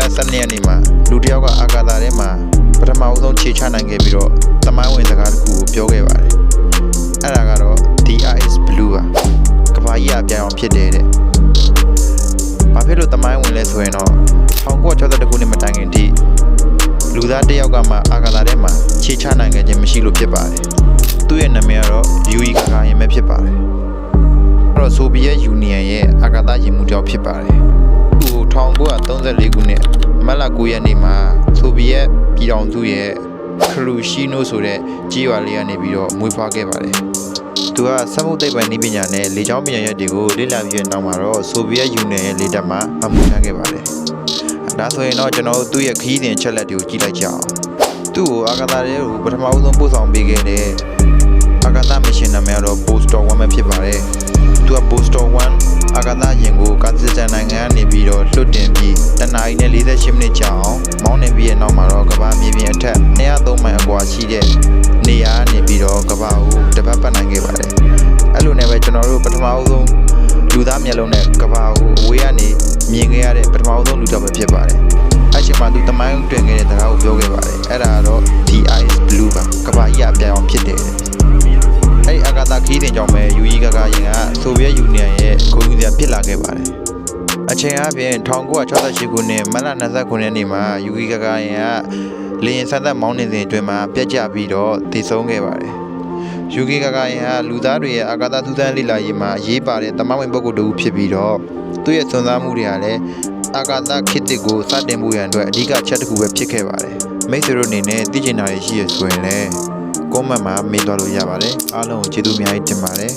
လ12ရက်နေ့မှာလူတစ်ယောက်ကအာကာသထဲမှာပထမအဆုံးခြေချနိုင်ခဲ့ပြီးတော့သမိုင်းဝင်စကားတစ်ခုကိုပြောခဲ့ပါတယ်အဲ့ဒါကတော့ the eye is blue ပါကဘာကြီးအပြောင်အောင်ဖြစ်တယ်တဲ့ဘာဖြစ်လို့သမိုင်းဝင်လဲဆိုရင်တော့1962ခုနှစ်မတိုင်ခင်ထိလူသားတစ်ယောက်ကမှအာကာသထဲမှာခြေချနိုင်ခဲ့ခြင်းမရှိလို့ဖြစ်ပါတယ်သူ့ရဲ့နာမည်ကတော့ယူရီကာကာရင်ပဲဖြစ်ပါတယ်အဲ့တော့ဆိုဗီယက်ယူနီယံရဲ့အာကာသယာဉ်မှူးတစ်ယောက်ဖြစ်ပါတယ်သူ့ကို1934ခုနှစ်မ တ်လ9ရက်နေ့မှာဆိုဗီယက်ပြည်ထောင်စုရဲ့ခရူရှိနိုဆိုတဲ့ကြေးရွာလေးကနေပြီးတော့မွေးဖွားခဲ့ပါတယ်သူကစက်မှုသိပ္ပံနည်းပညာနဲ့လေကြောင်းပညာရပ်တွေကိုလေ့လာပြီးတဲ့နောက်မှာတော့ဆိုဗီယက်ယူနီယံရဲ့လေတပ်မှာအမှုထမ်းခဲ့ပါတယ်ဒါဆိုရင်တော့ကျွန်တော်တို့သူ့ရဲ့ခရီးစဉ်ချက်လက်တွေကိုကြည့်လိုက်ကြအောင်သူ့ကိုအာကာသထဲကိုပထမဦးဆုံးပို့ဆောင်ပေးခဲ့တဲ့အာကာသမရှင်နာမည်ကတော့ Booster 1ပဲဖြစ်ပါတယ်။သူက Booster 1အာကာသယာဉ် ကိုကာဇက်တန်နိုင်ငံကနေပြီးတော့လွှတ်တင်ပြီးတနအီနဲ့48မိနစ်ကြာအောင်မောင်းနေပြီးတဲ့နောက်မှာတော့ကမ္ဘာမြေပြင်အထက်203မိုင်အကွာရှိတဲ့နေရာကနေပြီးတော့ကမ္ဘာကိုတပတ်ပတ်နိုင်ခဲ့ပါတယ်။အဲ့လိုနဲ့ပဲကျွန်တော်တို့ပထမအဆုံးလူသားမျက်လုံးနဲ့ကမ္ဘာကိုအဝေးကနေမြင်ခဲ့ရတဲ့ပထမအဆုံးလူတော့ပဲဖြစ်ပါတယ်။အဲ့ချိန်မှာသူတမိုင်းတွင်ခဲ့တဲ့စကားကိုပြောခဲ့ပါတယ်။အဲ့ဒါကတော့ the ice blue ပါကမ္ဘာကြီးအပြောင်အောင်ဖြစ်တယ်တဲ့အဲ့ဒီအာကာသခီးတင်ကြောင့်ပဲယူရီဂါဂါရင်ကဆိုဗီယက်ယူနီယံရဲ့ဂုဏ်ယူစရာဖြစ်လာခဲ့ပါတယ်။ အချိန်အပြင်1968ခုနှစ်မတ်လ29ရက်နေ့မှာယူရီဂါဂါရင်ကလေယာဉ်ဆန်းသက်မောင်းနေစဉ်အတွင်းမှာပြက်ကျပြီးတော့တည်ဆုံးခဲ့ပါတယ်။ယူရီဂါဂါရင်ကလူသားတွေရဲ့အာကာသထူးဆန်းလေ့လာရေးမှာအရေးပါတဲ့တမန်ဝင်ပုဂ္ဂိုလ်တစ်ဦးဖြစ်ပြီးတော့သူ့ရဲ့စွမ်းစားမှုတွေကလည်းအာကာသခေတ်တစ်ကိုစတင်မှုရန်အတွက်အဓိကချက်တစ်ခုပဲဖြစ်ခဲ့ပါတယ်။မိတ်ဆွေတို့အနေနဲ့သိကျင်တာတွေရှိရဆိုရင်လည်း comment မှာမေးသွားလို့ရပါတယ်အားလုံးကိုကျေးဇူးအများကြီးတင်ပါတယ်